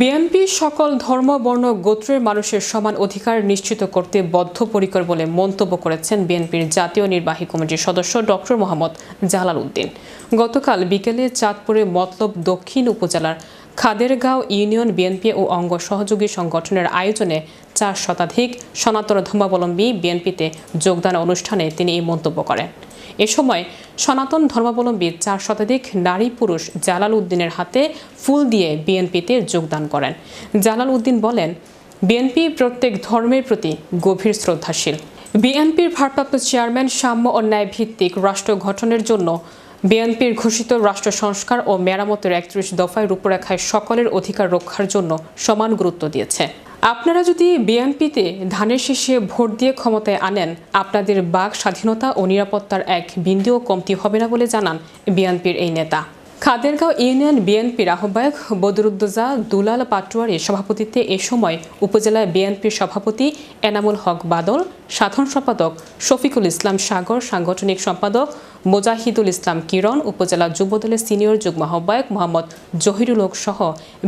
BNP সকল ধর্ম, বর্ণ, গোত্রের মানুষের সমান অধিকার নিশ্চিত করতে বদ্ধপরিকর বলে মন্তব্য করেছেন বিএনপির জাতীয় নির্বাহী কমিটির সদস্য ডক্টর মোহাম্মদ জালাল উদ্দিন। গতকাল বিকেলে চাঁদপুরে মতলব দক্ষিণ উপজেলার খাদেরগাঁও ইউনিয়ন বিএনপি ও অঙ্গ সহযোগী সংগঠনের আয়োজনে চার শতাধিক সনাতন ধর্মাবলম্বী বিএনপিতে যোগদান অনুষ্ঠানে তিনি এই মন্তব্য করেন। এ সময় সনাতন ধর্মাবলম্বী চার শতাধিক নারী পুরুষ জালাল উদ্দিনের হাতে ফুল দিয়ে বিএনপিতে যোগদান করেন। জালাল উদ্দিন বলেন, বিএনপি প্রত্যেক ধর্মের প্রতি গভীর শ্রদ্ধাশীল। বিএনপির ভারপ্রাপ্ত চেয়ারম্যান সাম্য ও ন্যায় ভিত্তিক রাষ্ট্র গঠনের জন্য বিএনপির ঘোষিত রাষ্ট্র সংস্কার ও মেরামতের একত্রিশ দফায় রূপরেখায় সকলের অধিকার রক্ষার জন্য সমান গুরুত্ব দিয়েছে। আপনারা যদি বিএনপিতে ধানের শেষে ভোট দিয়ে ক্ষমতায় আনেন, আপনাদের বাক স্বাধীনতা ও নিরাপত্তার এক বিন্দুও কমতি হবে না বলে জানান বিএনপির এই নেতা। খাদেরগাঁও ইউনিয়ন বিএনপির আহ্বায়ক বদরুদ্দোজা দুলাল পাটোয়ারির সভাপতিত্বে এ সময় উপজেলা বিএনপির সভাপতি এনামুল হক বাদল, সাধারণ সম্পাদক শফিকুল ইসলাম সাগর, সাংগঠনিক সম্পাদক মোজাহিদুল ইসলাম কিরণ, উপজেলা যুবদলের সিনিয়র যুগ্ম আহ্বায়ক মোহাম্মদ জহিরুল হক সহ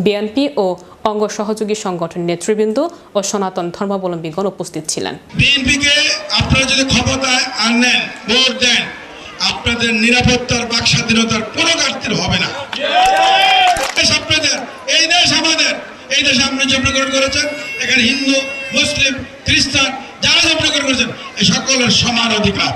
বিএনপি ও অঙ্গ সহযোগী সংগঠন নেতৃবৃন্দ ও সনাতন ধর্মাবলম্বীগণ উপস্থিত ছিলেন। আপনারা যদি ক্ষমতায় আনেন, ভোট দেন, আপনাদের নিরাপত্তার বাক স্বাধীনতার কোনো ঘাটতি হবে না দেশ আপনাদের এই দেশ আমাদের এই দেশে আপনি জন্মগ্রহণ করেছেন এখানে হিন্দু মুসলিম খ্রিস্টান যারা জন্মগ্রহণ করেছেন এই সকলের সমান অধিকার।